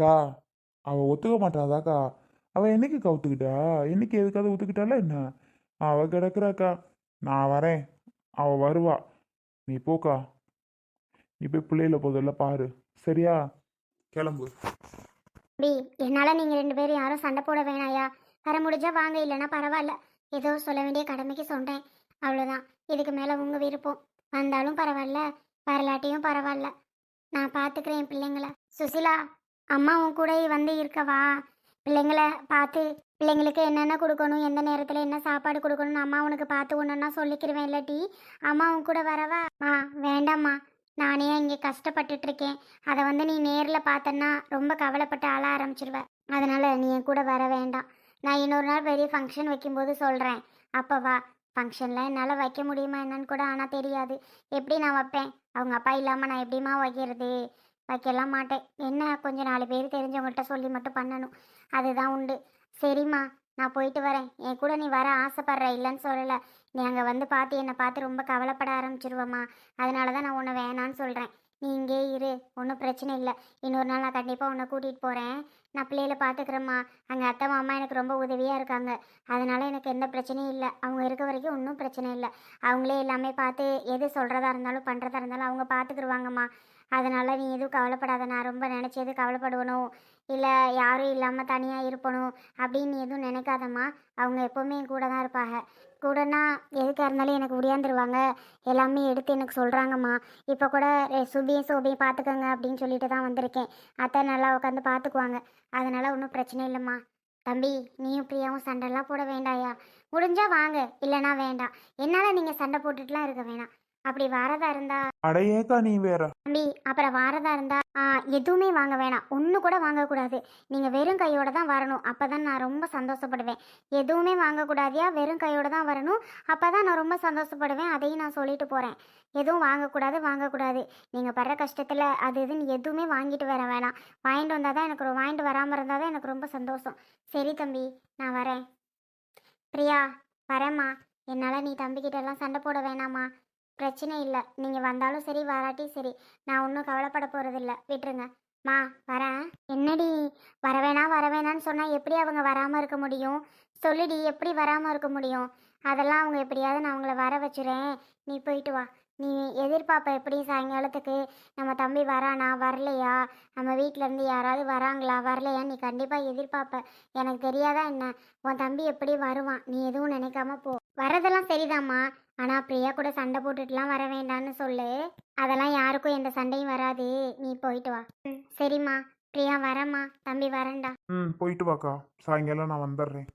அக்கா அவள் ஒத்துக்க மாட்டாதாக்கா. அவள் என்னைக்குக்கா ஒத்துக்கிட்டா என்னைக்கு எதுக்காவது ஒத்துக்கிட்டால என்ன? அவள் கிடக்குறாக்கா. நான் வரேன். அவள் வருவா. நீ போக்கா. நீ போய் பிள்ளையில போதில்ல பாரு. சரியா? கிளம்பு. தம்பி என்னால் நீங்கள் ரெண்டு பேரும் யாரும் சண்டை போட வேணாயா? வர முடிஞ்சா வாங்க. இல்லைன்னா பரவாயில்ல. ஏதோ சொல்ல வேண்டிய கடமைக்கு சொன்னேன் அவ்வளோதான் இதுக்கு மேலே உங்கள் விருப்பம். வந்தாலும் பரவாயில்ல. வரலாட்டியும் பரவாயில்ல. நான் பார்த்துக்கிறேன் என் பிள்ளைங்கள. சுசிலா! அம்மா உன் கூட வந்து இருக்கவா? பிள்ளைங்கள பார்த்து பிள்ளைங்களுக்கு என்னென்ன கொடுக்கணும் எந்த நேரத்தில் என்ன சாப்பாடு கொடுக்கணும்னு அம்மா உனக்கு பார்த்து ஒன்றுன்னா சொல்லிக்கிருவேன் இல்லாட்டி அம்மா உன் கூட வரவா? ஆ வேண்டாம்மா. நானே இங்கே கஷ்டப்பட்டுட்டு இருக்கேன் அதை வந்து நீ நேரில் பார்த்தன்னா ரொம்ப கவலைப்பட்டு ஆள ஆரம்பிச்சிருவ. அதனால் நீ என் கூட வர வேண்டாம். நான் இன்னொரு நாள் பெரிய ஃபங்க்ஷன் வைக்கும்போது சொல்கிறேன் அப்போ வா. ஃபங்க்ஷனில் என்னால் வைக்க முடியுமா என்னன்னு கூட ஆனால் தெரியாது. எப்படி நான் வைப்பேன்? அவங்க அப்பா இல்லாமல் நான் எப்படிம்மா வைக்கிறது? வைக்கலாம் மாட்டேன். என்ன? கொஞ்சம் நாலு பேர் தெரிஞ்சவங்கள்ட்ட சொல்லி மட்டும் பண்ணணும். அதுதான் உண்டு. சரிம்மா நான் போயிட்டு வரேன். என் கூட நீ வர ஆசைப்படுற இல்லைன்னு சொல்லலை. நீ அங்கே வந்து பார்த்து என்னை பார்த்து ரொம்ப கவலைப்பட ஆரம்பிச்சிருவம்மா. அதனால தான் நான் உன்னை வேணான்னு சொல்கிறேன் நீ இங்கே இரு. ஒன்றும் பிரச்சனை இல்லை. இன்னொரு நாள் நான் கண்டிப்பாக உன்னை கூட்டிகிட்டு போகிறேன் நான் பிள்ளையில பார்த்துக்கிறேம்மா. அங்கே அத்தை மாமா எனக்கு ரொம்ப உதவியாக இருக்காங்க. அதனால் எனக்கு எந்த பிரச்சனையும் இல்லை. அவங்க இருக்க வரைக்கும் ஒன்றும் பிரச்சனை இல்லை. அவங்களே எல்லாமே பார்த்து எது சொல்கிறதா இருந்தாலும் பண்ணுறதா இருந்தாலும் அவங்க பார்த்துக்குருவாங்கம்மா. அதனால் நீ எதுவும் கவலைப்படாத நான் ரொம்ப நினச்சி எதுவும் கவலைப்படணும். இல்லை யாரும் இல்லாமல் தனியாக இருப்பணும் அப்படின்னு எதுவும் நினைக்காதம்மா. அவங்க எப்போவுமே என் கூட தான் இருப்பாங்க. கூடனா எதுக்காக இருந்தாலும் எனக்கு உடையாந்துருவாங்க. எல்லாமே எடுத்து எனக்கு சொல்கிறாங்கம்மா இப்போ கூட சுபியும் சோபியும் பார்த்துக்கோங்க அப்படின்னு சொல்லிட்டு தான் வந்திருக்கேன். அத்தை நல்லா உட்காந்து பார்த்துக்குவாங்க அதனால் ஒன்றும் பிரச்சனை இல்லைம்மா. தம்பி நீயும் பிரியாவும் சண்டைலாம் போட வேண்டாயா? முடிஞ்சால் வாங்க இல்லைனா வேண்டாம். என்னால் நீங்கள் சண்டை போட்டுட்டுலாம் இருக்க வேணாம். அப்படி வரதா இருந்தா? அட ஏக்கா நீ வேற. தம்பி அப்புறம் வாரதா இருந்தா? ஆ, எதுவுமே வாங்க வேணாம். ஒன்று கூட வாங்கக்கூடாது. நீங்கள் வெறும் கையோட தான் வரணும். அப்போ தான் நான் ரொம்ப சந்தோஷப்படுவேன். எதுவுமே வாங்கக்கூடாதியா? வெறும் கையோட தான் வரணும். அப்போ தான் நான் ரொம்ப சந்தோஷப்படுவேன். அதையும் நான் சொல்லிட்டு போகிறேன் எதுவும் வாங்கக்கூடாது வாங்கக்கூடாது. நீங்கள் படுற கஷ்டத்தில் அது இதுன்னு எதுவுமே வாங்கிட்டு வர வேணாம். வாங்கிட்டு வந்தால் தான் எனக்கு ரொ- வாங்கிட்டு வராமல் இருந்தால் தான் எனக்கு ரொம்ப சந்தோஷம். சரி தம்பி நான் வரேன். பிரியா வரேம்மா. என்னால் நீ தம்பிக்கிட்ட எல்லாம் சண்டை போட வேணாம்மா. பிரச்சனை இல்லை. நீங்கள் வந்தாலும் சரி வராட்டி சரி. நான் ஒன்றும் கவலைப்பட போகிறதில்ல விட்டுருங்க. மா வரேன். என்னடி? வரவேணா வரவேணான்னு சொன்னால் எப்படி அவங்க வராமல் இருக்க முடியும்? சொல்லிடி எப்படி வராமல் இருக்க முடியும்? அதெல்லாம் அவங்க எப்படியாவது நான் அவங்கள வர வச்சுறேன். நீ போயிட்டு வா. நீ எதிர்பார்ப்ப எப்படி சாயங்காலத்துக்கு நம்ம தம்பி வரானா வரலையா? நம்ம வீட்டிலேருந்து யாராவது வராங்களா வரலையா நீ கண்டிப்பாக எதிர்பார்ப்ப. எனக்கு தெரியாதா என்ன? உன் தம்பி எப்படி வருவான்? நீ எதுவும் நினைக்காம போ. வரதெல்லாம் சரிதாம்மா. ஆனால் பிரியா கூட சண்டை போட்டுட்டுலாம் வர வேண்டாம்னு சொல்லு. அதெல்லாம் யாருக்கும் எந்த சண்டையும் வராது. நீ போயிட்டு வா. ம் சரிம்மா. பிரியா வரேம்மா. தம்பி வரேன்டா. ம் போயிட்டு வாக்கா. சாயங்காலம் நான் வந்துடுறேன்.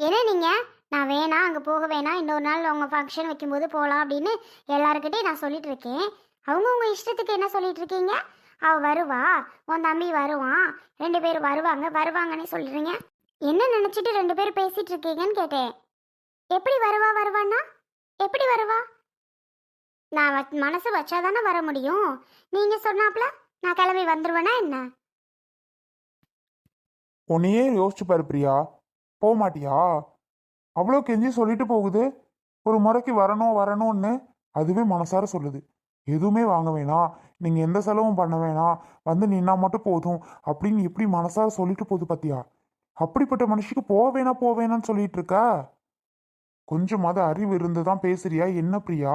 என்ன நீங்கள் நான் வேணாம் அங்கே போக வேணாம் இன்னொரு நாள் உங்கள் ஃபங்க்ஷன் வைக்கும்போது போகலாம் அப்படின்னு எல்லாருக்கிட்டையும் நான் சொல்லிட்டு இருக்கேன். அவங்க உங்கள் இஷ்டத்துக்கு என்ன சொல்லிட்டு இருக்கீங்க? அவ வருவா. உன் தம்பி வருவான். ரெண்டு பேர் வருவாங்க. வருவாங்கன்னு சொல்றீங்க. என்ன நினச்சிட்டு ரெண்டு பேரும் பேசிட்டு இருக்கீங்கன்னு கேட்டேன். எப்படி வருவா வருவான்னா? எப்படி வருவா? நான் மனசு வச்சா தானே வர முடியும். நீங்கள் சொன்னாப்ல நான் கிளம்பி வந்துருவேனா என்ன? உன்னையே யோசிச்சு பாரு பிரியா. போக மாட்டியா அவ்வளோ கெஞ்சி சொல்லிட்டு போகுது. ஒரு முறைக்கு வரணும் வரணும்னு அதுவே மனசார சொல்லுது. எதுவுமே வாங்க வேணாம். நீங்கள் எந்த செலவும் பண்ண வேணாம். வந்து நின்னா மட்டும் போதும். அப்படின்னு எப்படி மனசார சொல்லிட்டு போகுது பார்த்தியா அப்படிப்பட்ட மனுஷிக்கு போக வேணா போக வேணாம்னு சொல்லிட்டு இருக்கா? கொஞ்சமாவது அறிவு இருந்து தான் பேசுறியா? என்ன பிரியா?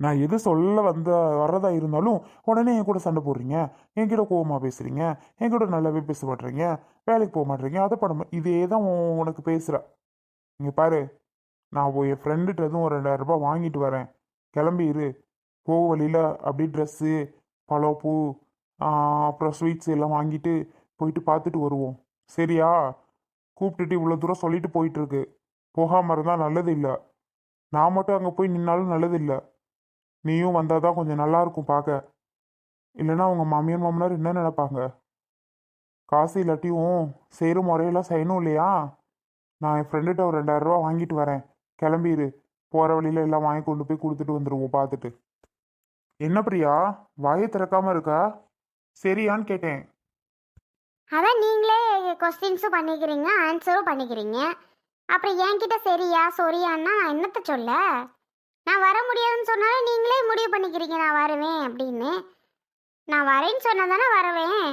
நான் எது சொல்ல வந்த வர்றதா இருந்தாலும் உடனே என் கூட சண்டை போடுறீங்க. என்கிட்ட கோவமா பேசுறீங்க. என்கிட்ட நல்லாவே பேச மாட்டீங்க. வேலைக்கு போக மாட்டீங்க. அதை பண்ண இதே தான் உனக்கு பேசுகிற இங்கே பாரு. நான் போய் என் ஃப்ரெண்டுகிட்ட எதுவும் ஒரு ரெண்டாயிரம் ரூபாய் வாங்கிட்டு வரேன். கிளம்பி இரு. போக வழியில். அப்படியே ட்ரெஸ்ஸு பழம் பூ அப்புறம் ஸ்வீட்ஸ் எல்லாம் வாங்கிட்டு போயிட்டு பார்த்துட்டு வருவோம். சரியா? கூப்பிட்டுட்டு இவ்வளோ தூரம் சொல்லிட்டு போயிட்டுருக்கு போகாமல் இருந்தால் நல்லது இல்லை. நான் மட்டும் அங்கே போய் நின்னாலும் நல்லது இல்லை. நீயும் வந்தால் தான் கொஞ்சம் நல்லா இருக்கும் பார்க்க இல்லைன்னா அவங்க மாமியார் மாமனார் என்ன நினைப்பாங்க? காசு இல்லாட்டியும் செய்கிற முறையெல்லாம் செய்யணும் இல்லையா? நான் என் ஃப்ரெண்டுகிட்ட ஒரு ரெண்டாயிரம் ரூபா வாங்கிட்டு வரேன். கிளம்பிடு போகிற வழியில் எல்லாம் வாங்கி கொண்டு போய் கொடுத்துட்டு வந்துடுவோம் பார்த்துட்டு. என்ன பிரியா? வாயை திறக்காம இருக்கா? சரியான்னு கேட்டேன். அதான் நீங்களே கொஸ்டின்ஸும் பண்ணிக்கிறீங்க ஆன்சரும் பண்ணிக்கிறீங்க. அப்புறம் என்கிட்ட சரியா சொரியான்னா நான் என்னத்த சொல்ல? நான் வர முடியாதுன்னு சொன்னாலும் நீங்களே முடிவு பண்ணிக்கிறீங்க நான் வருவேன் அப்படின்னு. நான் வரேன்னு சொன்னால் தானே வருவேன்.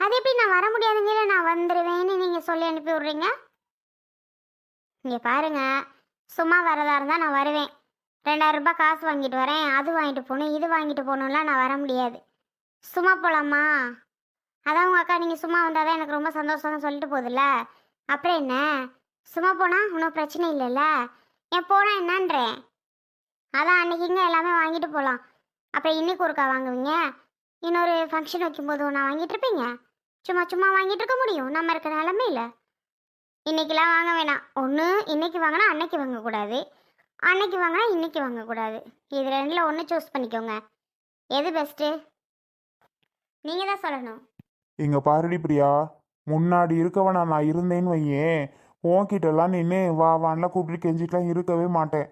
அது எப்படி நான் வர முடியாதுங்கிற நான் வந்துடுவேன்னு நீங்கள் சொல்லி அனுப்பி விட்றீங்க? இங்கே பாருங்கள் சும்மா வரதா இருந்தால் நான் வருவேன். ரெண்டாயிரம் ரூபாய் காசு வாங்கிட்டு வரேன் அது வாங்கிட்டு போகணும் இது வாங்கிட்டு போகணும்லாம் நான் வர முடியாது. சும்மா போகலாமா அதான் உங்கள் அக்கா நீங்கள் சும்மா வந்தால் தான் எனக்கு ரொம்ப சந்தோஷம்னு சொல்லிட்டு போகுதுல்ல? அப்புறம் என்ன? சும்மா போனால் ஒன்றும் பிரச்சனை இல்லைல்ல? ஏன் போனால் என்னன்றேன் அதான் அன்னைக்குங்க எல்லாமே வாங்கிட்டு போகலாம் அப்புறம் இன்னைக்கு ஒருக்கா வாங்குவீங்க? இன்னொரு ஃபங்க்ஷன் வைக்கும்போது ஒன்றா வாங்கிட்டு இருப்பீங்க? சும்மா சும்மா வாங்கிட்டு இருக்க முடியும். நம்ம இருக்கிற நிலமையில இன்னைக்கெல்லாம் வாங்க வேணாம். ஒன்று இன்னைக்கு வாங்கினா அன்னைக்கு வாங்கக்கூடாது. அன்னைக்கு வாங்கினா இன்னைக்கு வாங்கக்கூடாது. இது ரெண்டில் ஒன்று சூஸ் பண்ணிக்கோங்க. எது பெஸ்ட்டு நீங்கள் தான் சொல்லணும். இங்கே பாருடி பிரியா. முன்னாடி இருக்கவனா நான் இருந்தேன்னு வையேன். உன்கிட்டலாம் நின்று வா வான்லாம் கூப்பிட்டு கெஞ்சிட்டுலாம் இருக்கவே மாட்டேன்.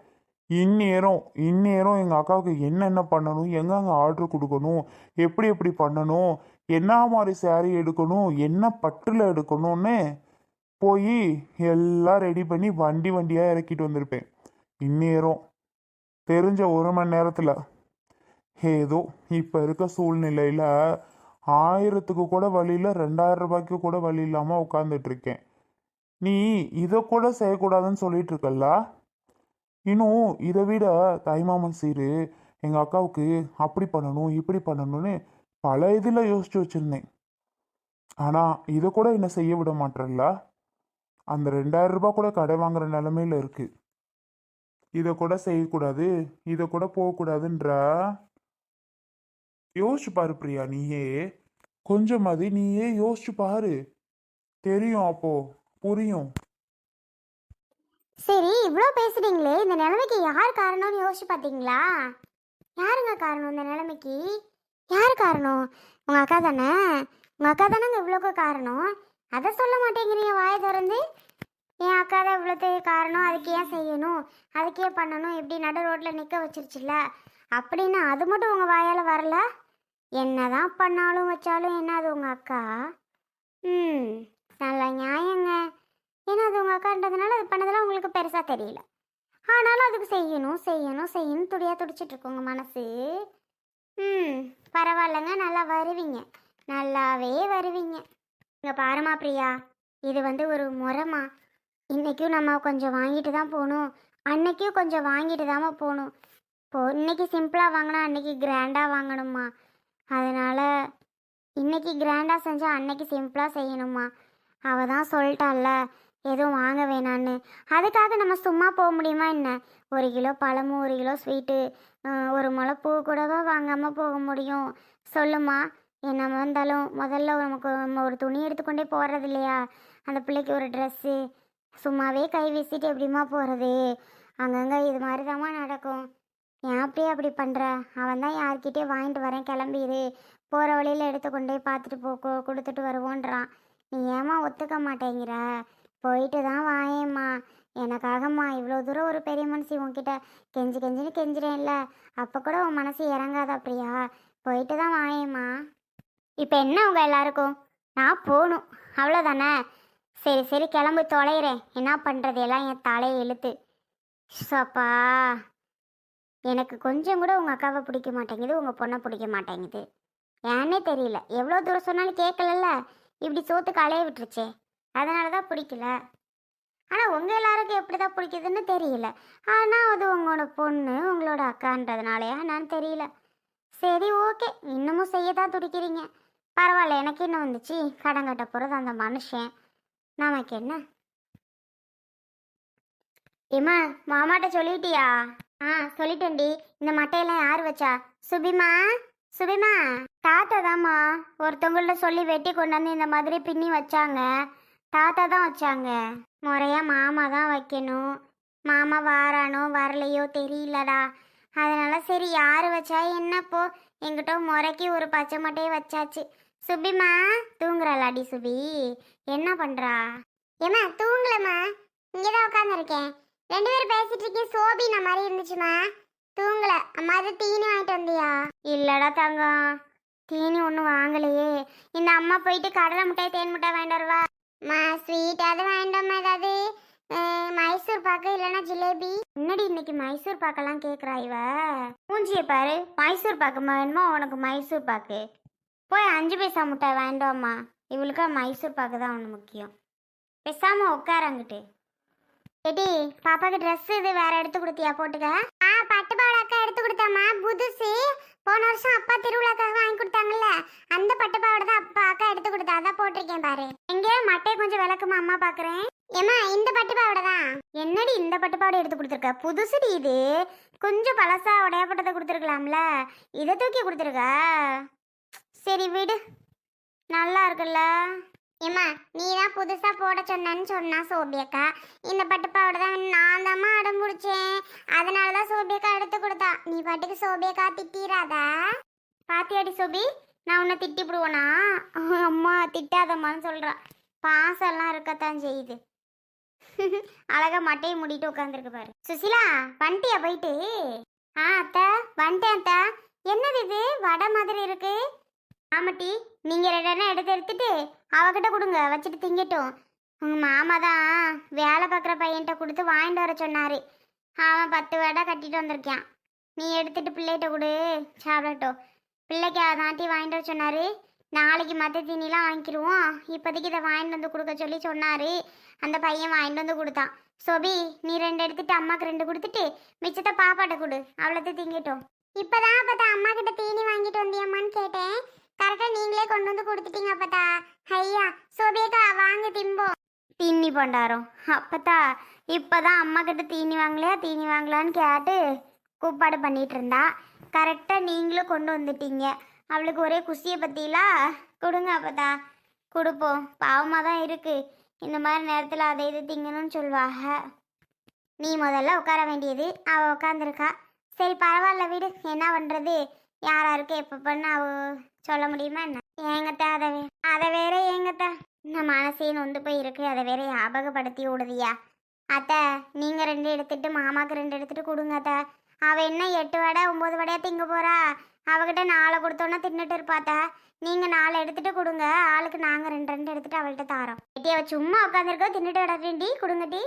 இந்நேரம் இந்நேரம் எங்கள் அக்காவுக்கு என்னென்ன பண்ணணும் எங்கெங்க ஆர்டர் கொடுக்கணும் எப்படி எப்படி பண்ணணும் என்ன மாதிரி சேரீ எடுக்கணும் என்ன பட்டில் எடுக்கணும்னு போய் எல்லாம் ரெடி பண்ணி வண்டி வண்டியாக இறக்கிட்டு வந்திருப்பேன். இந்நேரம் தெரிஞ்ச ஒரு மணி நேரத்தில் ஏதோ இப்போ இருக்க சூழ்நிலையில் ஆயிரத்துக்கு கூட வழியில் ரெண்டாயிரம் ரூபாய்க்கு கூட வழி இல்லாமல் உட்காந்துட்ருக்கேன் நீ இதை கூட செய்யக்கூடாதுன்னு சொல்லிட்டு இருக்கல்ல இன்னும் இதை விட தாய்மாமன் சீரு எங்கள் அக்காவுக்கு அப்படி பண்ணணும் இப்படி பண்ணணும்னு பல இதில் யோசிச்சு வச்சுருந்தேன். ஆனால் இதை கூட என்ன செய்ய விட மாட்டேன்ல அந்த ரெண்டாயிரம் ரூபாய் கூட கடை வாங்குற நிலமையில இருக்கு. இதை கூட செய்யக்கூடாது இதை கூட போகக்கூடாதுன்ற? யோசிச்சு பாரு பிரியா நீயே. கொஞ்சமாவது நீயே யோசிச்சு பாரு. தெரியும் அப்போ. புரியும். சரி இவ்வளோ பேசுறீங்களே இந்த நிலைமைக்கு யார் காரணம்னு யோசிச்சு பார்த்தீங்களா யாருங்க காரணம் இந்த நிலைமைக்கு? யார் காரணம்? உங்கள் அக்கா தானே? உங்கள் அக்கா தானேங்க இவ்வளோக்கு காரணம்? அதை சொல்ல மாட்டேங்கிறீங்க வாயை திறந்து. என் அக்கா தான் இவ்வளோத்துக்கு காரணம் அதுக்கு ஏன் செய்யணும்? அதுக்கு ஏன் பண்ணணும்? இப்படி நடு ரோட்டில் நிற்க வச்சிருச்சுல அப்படின்னு அது மட்டும் உங்கள் வாயால் வரல? என்னதான் பண்ணாலும் வச்சாலும் என்ன அது உங்கள் அக்கா? ம். நல்ல நியாயங்க. ஏன்னா அது உங்கள் அக்கான்றதுனால அது பண்ணதெல்லாம் உங்களுக்கு பெருசாக தெரியல. ஆனாலும் அதுக்கு செய்யணும் செய்யணும் செய்யணும் துடியாக துடிச்சிட்டு இருக்கு உங்கள் மனசு. ம் பரவாயில்லைங்க. நல்லா வருவீங்க. நல்லாவே வருவீங்க. இங்கே பாருமா பிரியா. இது வந்து ஒரு முறைமா இன்றைக்கும் நம்ம கொஞ்சம் வாங்கிட்டு தான் போகணும். அன்னைக்கும் கொஞ்சம் வாங்கிட்டு தாம்மா போகணும். இப்போ இன்றைக்கி சிம்பிளாக வாங்கினா அன்றைக்கி கிராண்டாக வாங்கணுமா அதனால் இன்றைக்கி கிராண்டாக செஞ்சால் அன்னைக்கு சிம்பிளாக செய்யணுமா அவ தான் சொல்லிட்டால எதுவும் வாங்க வேணான்னு. அதுக்காக நம்ம சும்மா போக முடியுமா என்ன? ஒரு கிலோ பழமும் ஒரு கிலோ ஸ்வீட்டு ஒரு முளை பூ கூடவா வாங்காமல் போக முடியும்? சொல்லுமா என்ன வந்தாலும் முதல்ல நமக்கு நம்ம ஒரு துணி எடுத்துக்கொண்டே போகிறது இல்லையா? அந்த பிள்ளைக்கு ஒரு ட்ரெஸ்ஸு சும்மாவே கை வீசிட்டு எப்படிம்மா போகிறது அங்கங்கே இது மாதிரி தாம்மா நடக்கும். ஏன் அப்படியே அப்படி பண்ணுற அவன் தான் யார்கிட்டயே வாங்கிட்டு வரேன். கிளம்பிடு போகிற வழியில் எடுத்துக்கொண்டே பார்த்துட்டு போ கொடுத்துட்டு வருவோன்றான். நீ ஏம்மா ஒத்துக்க மாட்டேங்கிற? போயிட்டு தான் வாயேம்மா. எனக்காகம்மா இவ்வளோ தூரம் ஒரு பெரிய மனுஷி உன்கிட்ட கெஞ்சி கெஞ்சின்னு கெஞ்சிறேன்ல. அப்போ கூட உன் மனசு இறங்காதா அப்படியா? போயிட்டு தான் வாயேம்மா. இப்போ என்ன உங்கள் எல்லாருக்கும்? நான் போகணும் அவ்வளோதானே சரி சரி கிளம்பி தொலைகிறேன் என்ன பண்ணுறது எல்லாம் என் தலையை இழுத்து. சப்பா எனக்கு கொஞ்சம் கூட உங்கள் அக்காவை பிடிக்க மாட்டேங்குது உங்கள் பொண்ணை பிடிக்க மாட்டேங்குது. ஏன்னே தெரியல. எவ்வளோ தூரம் சொன்னாலும் கேட்கலல்ல. இப்படி சோத்துக்கு அலைய விட்டுருச்சே. அதனால தான் பிடிக்கல. ஆனால் உங்கள் எல்லாருக்கும் எப்படி தான் பிடிக்குதுன்னு தெரியல. ஆனால் அது உங்களோட பொண்ணு உங்களோட அக்கான்றதுனாலயா நான் தெரியல. சரி ஓகே. இன்னமும் செய்ய தான் துடிக்கிறீங்க. பரவாயில்ல எனக்கு என்ன வந்துச்சு. கடன் கட்ட போகிறது அந்த மனுஷன். நமக்கு என்ன? ஏம்மா மாமாட்ட சொல்லிட்டியா? ஆ சொல்லிட்டேன்டி. இந்த மட்டையெல்லாம் யார் வச்சா? சுபிமா? சுபிமா தாத்தா தாம்மா ஒருத்தவங்கள்ட்ட சொல்லி வெட்டி கொண்டாந்து இந்த மாதிரி பின்னி வச்சாங்க. தாத்தா தான் வச்சாங்க. முறையா மாமா தான் வைக்கணும். மாமா வாரானோ வரலையோ தெரியலடா. அதனால சரி யார் வச்சா என்னப்போ? எங்கிட்ட முறைக்கு ஒரு பச்சை மட்டையை வச்சாச்சு. சுபிமா தூங்குறாளாடி சுபி. என்ன பண்ணுறா ஏமா தூங்கலம்மா. இங்கே தான் உட்காந்துருக்கேன் ரெண்டு பேரும் பேசிட்டு இருக்கேன் சோபின மாதிரி இருந்துச்சுமா? தூங்கல அம்மா அது தீனி வாங்கிட்டு வந்தியா? இல்லடா தங்கம். தீனி ஒன்றும் வாங்கலையே. இந்த அம்மா போயிட்டு கடலை மிட்டாய் தேன் மிட்டாய் வாங்கிட்டு வருவா. மா ஸ்வீட் அது வேண்டாமா ஏதாவது. மைசூர் பாக்கு இல்லைன்னா ஜிலேபி. என்னடி இன்னைக்கு மைசூர் பாக்கெல்லாம் கேட்குறா இவ? மூஞ்சியை பாரு. மைசூர் பாக்கு வேணுமா? உனக்கு மைசூர் பாக்கு. போய் அஞ்சு பைசா முட்டை வாங்கிட்டோம்மா இவளுக்கு மைசூர் பாக்கு தான் ஒன்று முக்கியம். பேசாமல் உட்காரங்கிட்டு எடி பாப்பாக்கு ட்ரெஸ் இது வேற எடுத்து கொடுத்தியா போட்டுக்க. ஆ பட்டு பாவாடை அக்கா எடுத்து கொடுத்தாமா புதுசு. போன வருஷம் அப்பா திருவிழாக்காக வாங்கி கொடுத்தாங்கல்ல அந்த பட்டு பாவாடை தான் அப்பா அக்கா எடுத்து கொடுத்தா அதான் போட்டிருக்கேன் பாரு. எங்க? மட்டையை கொஞ்சம் விளக்குமா அம்மா பாக்குறேன். ஏமா இந்த பட்டு பாவாடை தான்? என்னடி இந்த பட்டு பாவாடை எடுத்து கொடுத்துருக்க? புதுசுடி இது. கொஞ்சம் பழசா உடையப்பட்டதை கொடுத்துருக்கலாம்ல. இதை தூக்கி கொடுத்துருக்க? சரி விடு. நல்லா இருக்குல்ல. ஏம்மா நீ தான் புதுசாக போட சொன்னேன்னு சொன்னா சோபியக்கா. இந்த பட்டு பாவாடை தான் நான் தாம்மா அடம் பிடிச்சேன். அதனால தான் சோபியக்கா எடுத்து கொடுத்தா. நீ பாட்டுக்கு சோபியக்கா திட்டிராதா பாத்தியாடி சோபி நான் உன்னை திட்டிவிடுவேனா அம்மா திட்டாதம்மான்னு சொல்கிறா பாசம்லாம் இருக்கத்தான் செய்யுது. அழகாக மட்டையை மூடிட்டு உட்காந்துருக்கு பாரு. சுசிலா வந்துட்டியா போயிட்டு? ஆ அத்தை வந்துட்டேன் அத்தை. என்னது இது? வடை மாதிரி இருக்கு. ஆமாட்டி நீங்கள் ரெண்டு எடுத்து எடுத்துட்டு அவகிட்ட கொடுங்க வச்சுட்டு திங்கட்டும். உங்கள் மாமா தான் வேலை பார்க்குற பையன்கிட்ட கொடுத்து வாங்கிட்டு வர சொன்னார். அவன் பத்து வடை கட்டிட்டு வந்திருக்கான். நீ எடுத்துட்டு பிள்ளைகிட்ட கொடு சாப்பிடட்டும். பிள்ளைக்கு அதாட்டி வாங்கிட்டு வர சொன்னார். நாளைக்கு மற்ற தீனிலாம் வாங்கிக்கிடுவோம் இப்போதைக்கு இதை வாங்கிட்டு வந்து கொடுக்க சொல்லி சொன்னார். அந்த பையன் வாங்கிட்டு வந்து கொடுத்தான். சோபி நீ ரெண்டு எடுத்துட்டு அம்மாக்கு ரெண்டு கொடுத்துட்டு மிச்சத்தை பாப்பாட்ட கொடு. அவ்வளோத்தை திங்கட்டும். இப்போதான் பார்த்தா அம்மா கிட்ட தீனி வாங்கிட்டு வந்தியம்மான்னு கேட்டேன். கரெக்டா நீங்களே கொண்டு வந்து கொடுத்துட்டீங்க அப்பதா ஐயா சோபியக்கா வாங்க திம்போம் தீனி பண்டாரம் அப்பத்தா இப்பதான் அம்மா கிட்ட தீனி வாங்கலையா தீனி வாங்கலான்னு கேட்டு கூப்பாடு பண்ணிட்டு இருந்தா. கரெக்டா நீங்களும் கொண்டு வந்துட்டீங்க. அவளுக்கு ஒரே குஷியை பத்திலா கொடுங்க அப்பதா கொடுப்போம் பாவமாக தான் இருக்கு. இந்த மாதிரி நேரத்தில் அதை இது திங்கணும்னு சொல்லுவாங்க நீ முதல்ல உட்கார வேண்டியது அவள் உட்காந்துருக்கா சரி பரவாயில்ல வீடு என்ன பண்ணுறது யாராருக்கு எப்போ பண்ண அவ சொல்ல முடியுமா என்ன? ஏங்கத்தா அதை வே- அதை வேற ஏங்கத்தா. இந்த மனசே நொந்து போய் இருக்கு அதை வேற ஞாபகப்படுத்தி விடுதியா? அத்தை நீங்கள் ரெண்டு எடுத்துட்டு மாமாக்கு ரெண்டு எடுத்துட்டு கொடுங்க அத்தை. அவள் என்ன எட்டு வடை ஒம்பது வடையாக திங்க போகிறா அவகிட்ட நாலு கொடுத்தோன்னா தின்னுட்டு இருப்பாத்த நீங்கள் நாலு எடுத்துட்டு கொடுங்க ஆளுக்கு நாங்கள் ரெண்டு ரெண்டு எடுத்துட்டு அவள்கிட்ட தாரோம். எட்டி அவள் சும்மா உட்காந்துருக்கோம் தின்னுட்டு விடாட்டி கொடுங்க டீ